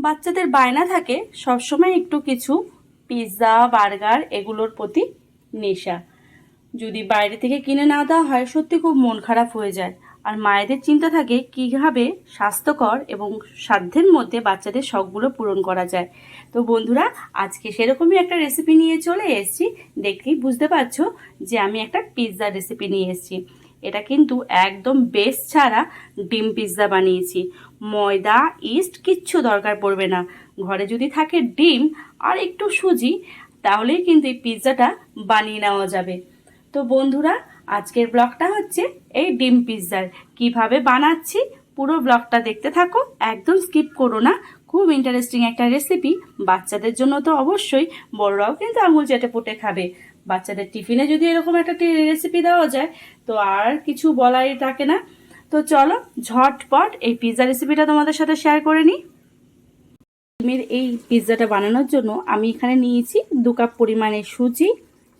বাচ্চাদের বায়না থাকে, সবসময় একটু কিছু পিৎজা, বার্গার এগুলোর প্রতি নেশা। যদি বাইরে থেকে কিনে না দেওয়া হয়, সত্যি খুব মন খারাপ হয়ে যায়। আর মায়েদের চিন্তা থাকে কীভাবে স্বাস্থ্যকর এবং সাধ্যের মধ্যে বাচ্চাদের শখগুলো পূরণ করা যায়। তো বন্ধুরা, আজকে সেরকমই একটা রেসিপি নিয়ে চলে এসেছি। দেখলেই বুঝতে পারছ যে আমি একটা পিৎজা রেসিপি নিয়ে এসেছি। এটা কিন্তু একদম বেস ছাড়া ডিম পিৎজা বানিয়েছি। ময়দা ইস্ট কিচ্ছু দরকার পড়বে না। ঘরে যদি থাকে ডিম আর একটু সুজি, তাহলেই কিন্তু এই পিৎজাটা বানিয়ে নেওয়া যাবে। তো বন্ধুরা, আজকের ব্লগটা হচ্ছে এই ডিম পিৎজার কীভাবে বানাচ্ছি পুরো ব্লগটা দেখতে থাকো, একদম স্কিপ করো না। খুব ইন্টারেস্টিং একটা রেসিপি বাচ্চাদের জন্য তো অবশ্যই, বড়রাও কিন্তু আঙুল চেটে পুটে খাবে। বাচ্চাদের টিফিনে যদি এরকম একটা রেসিপি দেওয়া যায়, তো আর কিছু বলাই থাকে না। তো চলো, ঝটপট এই পিৎজা রেসিপিটা তোমাদের সাথে শেয়ার করে নিই। ডিমের এই পিৎজাটা বানানোর জন্য আমি এখানে নিয়েছি দু কাপ পরিমাণে সুজি,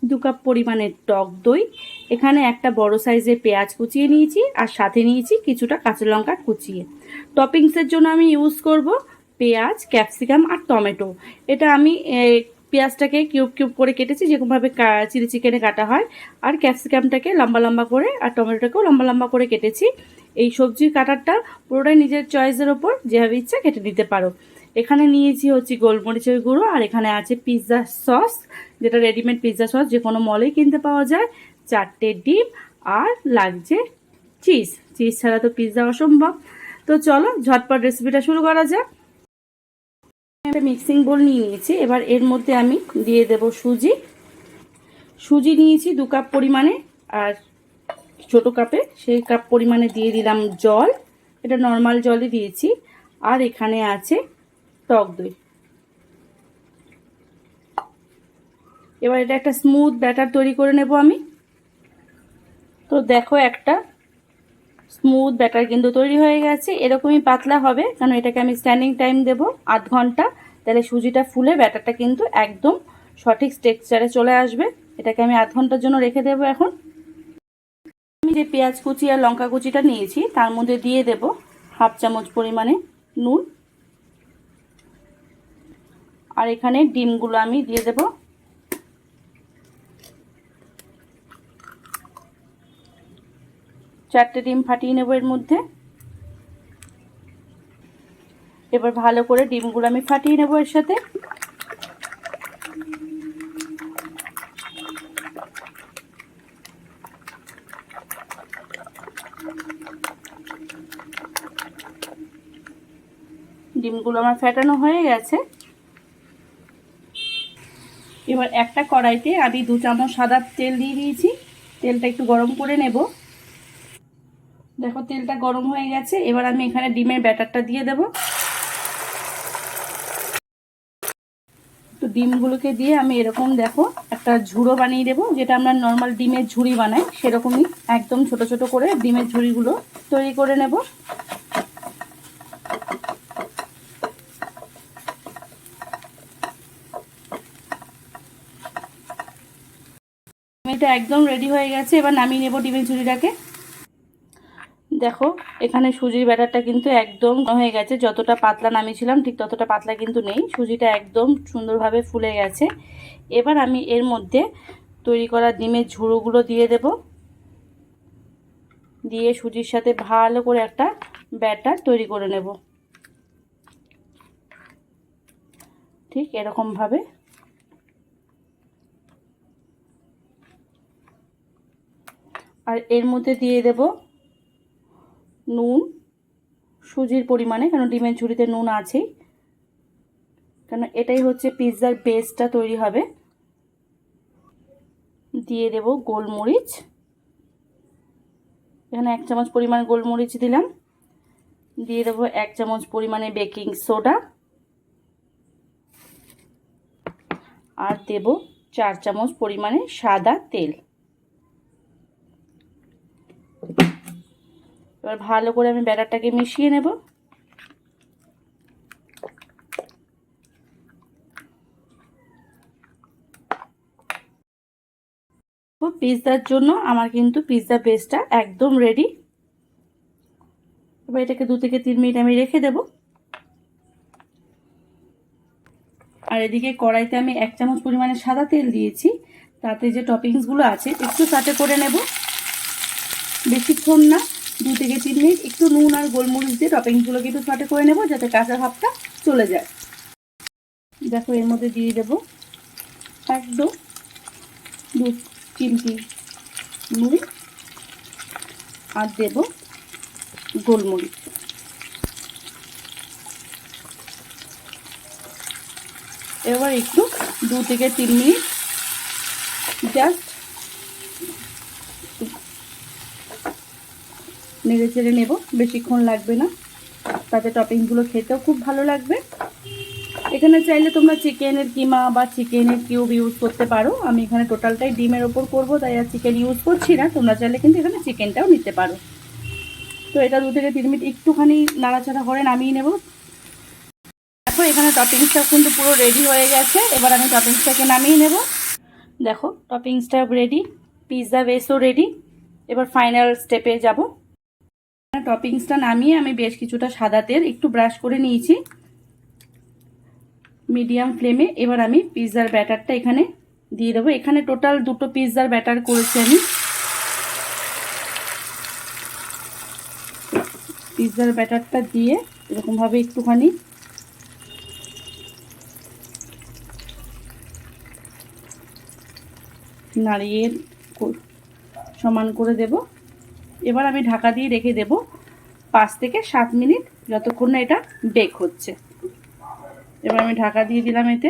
দু কাপ পরিমাণের টক দই, এখানে একটা বড় সাইজের পেঁয়াজ কুচিয়ে নিয়েছি, আর সাথে নিয়েছি কিছুটা কাঁচা লঙ্কা কুচিয়ে। টপিংসের জন্য আমি ইউজ করব পেঁয়াজ ক্যাপসিকাম আর টমেটো। এটা আমি পেঁয়াজটাকে কিউব কিউব করে কেটেছি, যেরকমভাবে চিলি চিকেনে কাটা হয়, আর ক্যাপসিকামটাকে লম্বা লম্বা করে, আর টমেটোটাকেও লম্বা লম্বা করে কেটেছি। এই সবজির কাটারটা পুরোটাই নিজের চয়েসের ওপর যেভাবে ইচ্ছা কেটে নিতে পারো। এখানে নিয়েছি হচ্ছে গোলমরিচের গুঁড়ো, আর এখানে আছে পিৎজা সস, যেটা রেডিমেড পিৎজা সস, যে কোনো মলেই কিনতে পাওয়া যায়। চারটে ডিম আর লাগছে চিজ। চিজ ছাড়া তো পিৎজা অসম্ভব। তো চলো, ঝটপট রেসিপিটা শুরু করা যাক। একটা মিক্সিং বোল নিয়ে নিয়েছি। এবার এর মধ্যে আমি দিয়ে দেব সুজি। সুজি নিয়েছি দু কাপ পরিমাণে, আর ছোট কাপে সেই কাপ পরিমাণে দিয়ে দিলাম জল। এটা নর্মাল জলই দিয়েছি। আর এখানে আছে টক দই। এবার এটা একটা স্মুথ ব্যাটার তৈরি করে নেব আমি। তো দেখো একটা স্মুথ ব্যাটার কিন্তু তৈরি হয়ে গেছে। এরকমই পাতলা হবে, কারণ এটাকে আমি স্ট্যান্ডিং টাইম দেব আধ ঘণ্টা। তাহলে সুজিটা ফুলে ব্যাটারটা কিন্তু একদম সঠিক টেক্সচারে চলে আসবে। এটাকে আমি আধ ঘণ্টার জন্য রেখে দেবো এখন। আমি যে পেঁয়াজ কুচি আর লঙ্কা কুচিটা নিয়েছি, তার মধ্যে দিয়ে দেব হাফ চামচ পরিমাণে নুন। আর এখানে ডিমগুলো আমি দিয়ে দেব চারটে ডিম ফাটিয়ে নেব এর মধ্যে। এবার ভালো করে ডিমগুলো আমি ফাটিয়ে নেব এর সাথে। ডিমগুলো আমার ফেটানো হয়ে গেছে। এবার একটা কড়াইতে আমি দু চামচ সাদা তেল দিয়ে দিয়েছি। তেলটা একটু গরম করে নেব। দেখো, তেলটা গরম হয়ে গেছে। এবার আমি এখানে ডিমের ব্যাটারটা দিয়ে দেব। তো ডিমগুলোকে দিয়ে আমি এরকম দেখো, একটা ঝুড়ো বানিয়ে দেবো, যেটা আমরা নর্মাল ডিমের ঝুড়ি বানাই, সেরকমই একদম ছোট ছোট করে ডিমের ঝুড়িগুলো তৈরি করে নেব। এটা একদম রেডি হয়ে গেছে, এবার নামিয়ে নেব ডিমের ঝুড়িটাকে। দেখো, এখানে সুজির ব্যাটারটা কিন্তু একদম হয়ে গেছে। যতটা পাতলা নামিয়েছিলাম, ঠিক ততটা পাতলা কিন্তু নেই। সুজিটা একদম সুন্দরভাবে ফুলে গেছে। এবার আমি এর মধ্যে তৈরি করা ডিমের ঝুড়োগুলো দিয়ে দেব। দিয়ে সুজির সাথে ভালো করে একটা ব্যাটার তৈরি করে নেব। ঠিক এরকমভাবে। আর এর মধ্যে দিয়ে দেব নুন, সুজির পরিমাণে, কারণ ডিমের ঝুড়িতে নুন আছেই। কেন এটাই হচ্ছে পিৎজার বেসটা তৈরি হবে। দিয়ে দেব গোলমরিচ। এখানে এক চামচ পরিমাণ গোলমরিচ দিলাম। দিয়ে দেবো এক চামচ পরিমাণে বেকিং সোডা আর দেব চার চামচ পরিমাণে সাদা তেল। এবার ভালো করে আমি ব্যাটারটাকে মিশিয়ে নেব। পিৎজার জন্য আমার কিন্তু পিৎজা বেসটা একদম রেডি এবার এটাকে দু থেকে তিন মিনিট আমি রেখে দেব। আর এদিকে কড়াইতে আমি এক চামচ পরিমাণে সাদা তেল দিয়েছি। তাতে যে টপিংসগুলো আছে একটু সাথে করে নেব। বেশিক্ষণ না। দু থেকে তিন মিনিট একটু নুন আর গোলমরিচ দিয়ে টপিংসগুলোকে কিন্তু সাটে করে নেব যাতে কাঁচা ভাবটা চলে যায়। দেখো এর মধ্যে দিয়ে দেবো একদম দু চিমটি নুন আর দেব গোলমরিচ। এবার একটু দু থেকে তিন মিনিট জাস্ট নেড়ে চেড়ে নেব, বেশিক্ষণ লাগবে না। তাতে টপিংগুলো খেতেও খুব ভালো লাগবে। এখানে চাইলে তোমরা চিকেনের কিমা বা চিকেনের কিউব ইউজ করতে পারো। আমি এখানে টোটালটাই ডিমের ওপর করব, তাই আর চিকেন ইউজ করছি না। তোমরা চাইলে কিন্তু এখানে চিকেনটাও নিতে পারো। তো এটা দু থেকে তিন মিনিট একটুখানি নাড়াচাড়া করে নামিয়ে নেব। দেখো, এখানে টপিংসটা কিন্তু পুরো রেডি হয়ে গেছে। এবার আমি টপিংসটাকে নামিয়ে নেব। দেখো, টপিংসটা রেডি পিৎজা বেসও রেডি এবার ফাইনাল স্টেপে যাব। টপিংসটা নামিয়ে আমি বেশ কিছুটা সাদা তেল একটু ব্রাশ করে নিয়েছি। মিডিয়াম ফ্লেমে এবার আমি পিৎজার ব্যাটারটা এখানে দিয়ে দেবো। এখানে টোটাল দুটো পিৎজার ব্যাটার করেছি আমি। পিৎজার ব্যাটারটা দিয়ে এরকমভাবে একটুখানি নাড়িয়ে সমান করে দেব। এবার আমি ঢাকা দিয়ে রেখে দেব পাঁচ থেকে সাত মিনিট যতক্ষণ না এটা বেক হচ্ছে। এবার আমি ঢাকা দিয়ে দিলাম এতে।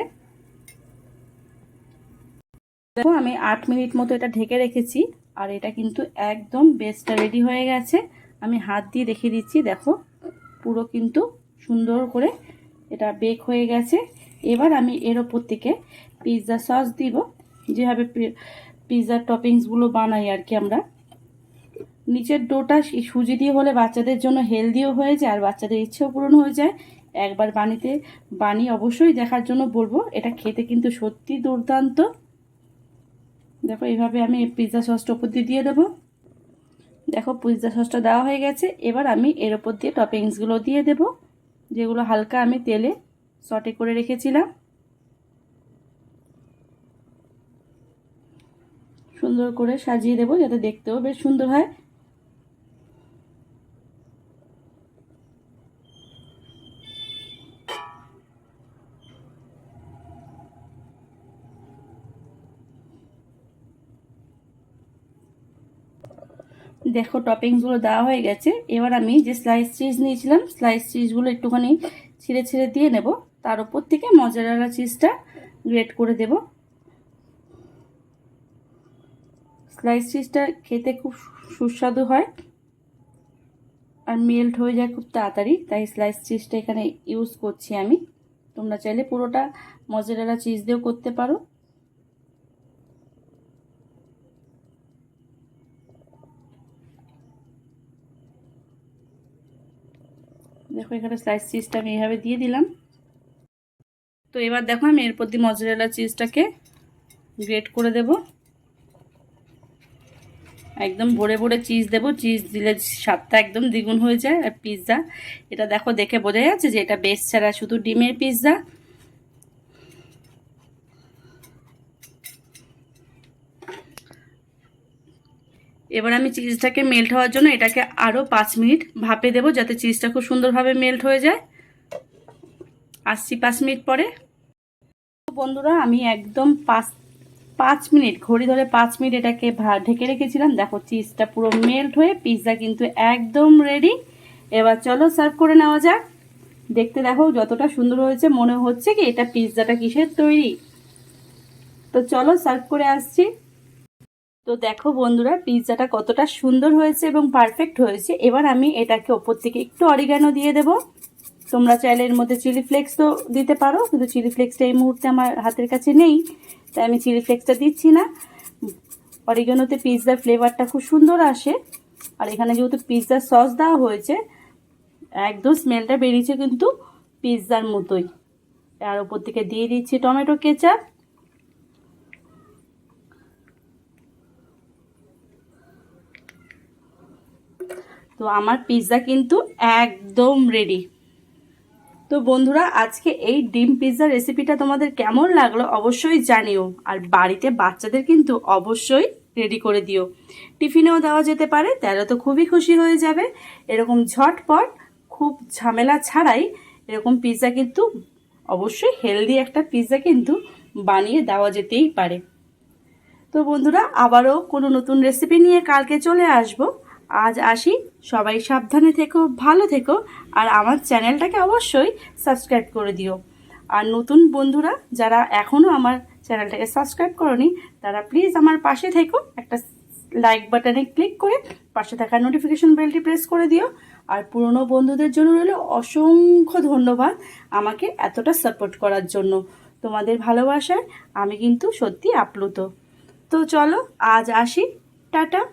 দেখো, আমি আট মিনিট মতো এটা ঢেকে রেখেছি আর এটা কিন্তু একদম বেস্টটা রেডি হয়ে গেছে। আমি হাত দিয়ে রেখে দিচ্ছি, দেখো, পুরো কিন্তু সুন্দর করে এটা বেক হয়ে গেছে। এবার আমি এর ওপর থেকে পিৎজা সস দিব। যেভাবে পিৎজার টপিংসগুলো বানাই আর কি আমরা। নিচের ডোটা সুজি দিয়ে হলে বাচ্চাদের জন্য হেলদিও হয়ে যায় আর বাচ্চাদের ইচ্ছেও পূরণ হয়ে যায়। একবার বানিতে বানিয়ে অবশ্যই দেখার জন্য বলব, এটা খেতে কিন্তু সত্যি দুর্দান্ত। দেখো, এভাবে আমি পিৎজা সসটা ওপর দিয়ে দিয়ে দেবো। দেখো পিৎজা সসটা দেওয়া হয়ে গেছে। এবার আমি এর ওপর দিয়ে টপিংসগুলো দিয়ে দেব, যেগুলো হালকা আমি তেলে সটে করে রেখেছিলাম। সুন্দর করে সাজিয়ে দেবো, যাতে দেখতেও বেশ সুন্দর হয়। দেখো টপিংসগুলো দেওয়া হয়ে গেছে। এবার আমি যে স্লাইস চিজ নিয়েছিলাম স্লাইস চিজগুলো একটুখানি ছিঁড়ে ছিঁড়ে দিয়ে নেব। তার উপর থেকে মজারালা চিজটা গ্রেট করে দেব। স্লাইস চিজটা খেতে খুব সুস্বাদু হয় আর মেল্ট হয়ে যায় খুব তাড়াতাড়ি। তাই স্লাইস চিজটা এখানে ইউজ করছি আমি। তোমরা চাইলে পুরোটা মজারালা চিজ দিয়েও করতে পারো দেখো এখানে স্লাইস চিজটা আমি এইভাবে দিয়ে দিলাম। তো এবার দেখো, আমি এরপর দিয়ে মজরেলা চিজটাকে গ্রেট করে দেব। একদম ভরে ভরে চিজ দেব। চিজ দিলে স্বাদটা একদম দ্বিগুণ হয়ে যায়। আর পিৎজা এটা দেখো দেখে বোঝা যাচ্ছে যে এটা বেশ ছাড়া শুধু ডিমের পিৎজা এবার আমি চিজটাকে মেল্ট হওয়ার জন্য এটাকে আরও পাঁচ মিনিট ভাপে দেবো যাতে চিজটা খুব সুন্দরভাবে মেল্ট হয়ে যায়। আসছি পাঁচ মিনিট পরে। বন্ধুরা, আমি একদম পাঁচ পাঁচ মিনিট, ঘড়ি ধরে পাঁচ মিনিট এটাকে ঢেকে রেখেছিলাম। দেখো, চিজটা পুরো মেল্ট হয়ে পিৎজা কিন্তু একদম রেডি এবার চলো সার্ভ করে নেওয়া যাক। দেখতে দেখো, যতটা সুন্দর হয়েছে, মনে হচ্ছে কি, এটা পিৎজাটা কিসের তৈরি? তো চলো সার্ভ করে আসছি। তো দেখো বন্ধুরা, পিৎজাটা কতটা সুন্দর হয়েছে এবং পারফেক্ট হয়েছে। এবার আমি এটাকে ওপর থেকে একটু অরিগানো দিয়ে দেব। তোমরা চাইলে এর মধ্যে চিলি ফ্লেক্স তো দিতে পারো, কিন্তু চিলি ফ্লেক্সটা এই মুহূর্তে আমার হাতের কাছে নেই, তাই আমি চিলি ফ্লেক্সটা দিচ্ছি না। অরিগানোতে পিৎজার ফ্লেভারটা খুব সুন্দর আসে। আর এখানে যেহেতু পিৎজার সস দেওয়া হয়েছে, একদম স্মেলটা বেরিয়েছে কিন্তু পিৎজার মতোই। আর ওপর থেকে দিয়ে দিচ্ছি টমেটো কেচাপ। তো আমার পিৎজা কিন্তু একদম রেডি তো বন্ধুরা, আজকে এই ডিম পিৎজা রেসিপিটা তোমাদের কেমন লাগল অবশ্যই জানিও। আর বাড়িতে বাচ্চাদের কিন্তু অবশ্যই রেডি করে দিও। টিফিনেও দেওয়া যেতে পারে, তারা তো খুবই খুশি হয়ে যাবে। এরকম ঝটপট, খুব ঝামেলা ছাড়াই এরকম পিৎজা কিন্তু অবশ্যই হেলদি একটা পিৎজা কিন্তু বানিয়ে দেওয়া যেতেই পারে। তো বন্ধুরা, আবারও কোনো নতুন রেসিপি নিয়ে কালকে চলে আসব। আজ আসি। সবাই সাবধানে থেকো, ভালো থেকো, আর আমার চ্যানেলটাকে অবশ্যই সাবস্ক্রাইব করে দিও। আর নতুন বন্ধুরা, যারা এখনও আমার চ্যানেলটাকে সাবস্ক্রাইব করনি, তারা প্লিজ আমার পাশে থেকো। একটা লাইক বাটনে ক্লিক করে পাশে থাকা নোটিফিকেশন বেলটি প্রেস করে দিও। আর পুরনো বন্ধুদের জন্য রইল অসংখ্য ধন্যবাদ আমাকে এতটা সাপোর্ট করার জন্য। তোমাদের ভালোবাসায় আমি কিন্তু সত্যি আপ্লুত। তো চলো, আজ আসি। টাটা।